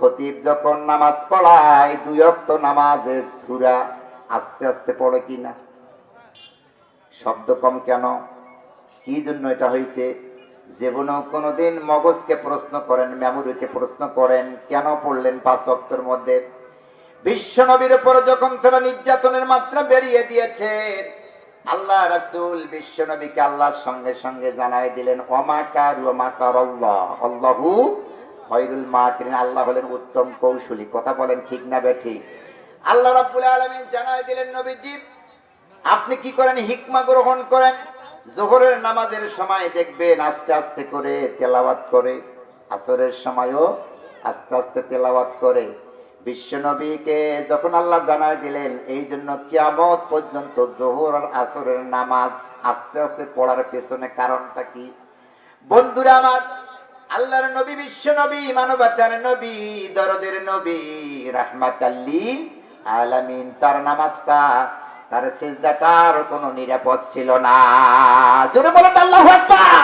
খতিব যখন নামাজ পড়ায়, দুই অক্ত নামাজে সুরা আস্তে আস্তে পড়ে কিনা? শব্দ কম কেন? কি জন্য এটা হয়েছে? জীবনেও কোনোদিন মগজকে প্রশ্ন করেন মেমোরিকে প্রশ্ন করেন, কেন পড়লেন পাঁচ অক্তর মধ্যে? বিশ্ব নবীর উপরে যখন তারা নির্যাতনের মাত্রা বেরিয়ে দিয়েছে, আল্লাহ রাসূল বিশ্ব নবীকে আল্লাহর সঙ্গে সঙ্গে জানাই দিলেন ওমাকার ওমাকার আল্লাহ? আল্লাহু খয়রুল মাকিরিন, আল্লাহ হলেন উত্তম কৌশলী। কথা বলেন ঠিক না বে ঠিক আল্লাহ রাব্বুল আলামিন জানাই দিলেন নবীজি, আপনি কি করেন? হিকমা গ্রহণ করেন। জোহরের নামাজের সময় দেখবেন আস্তে আস্তে করে তেলাওয়াত করে, আসরের সময়ও আস্তে আস্তে তেলাওয়াত করে। বিশ্বনবীকে যখন আল্লাহ জানাই দিলেন, এই জন্য কিয়ামত পর্যন্ত জোহর আর আসরের নামাজ আস্তে আস্তে পড়ার পেছনে কারণটা কি? বন্ধুরা আমার আল্লাহর নবী, বিশ্ব নবী, মানবতার নবী, দরদের নবী রাহমাত আলামিন। তার নামাজটা, তার সেজদাটার কোনো নিরাপদ ছিল না। জোরে বলেন আল্লাহু আকবার।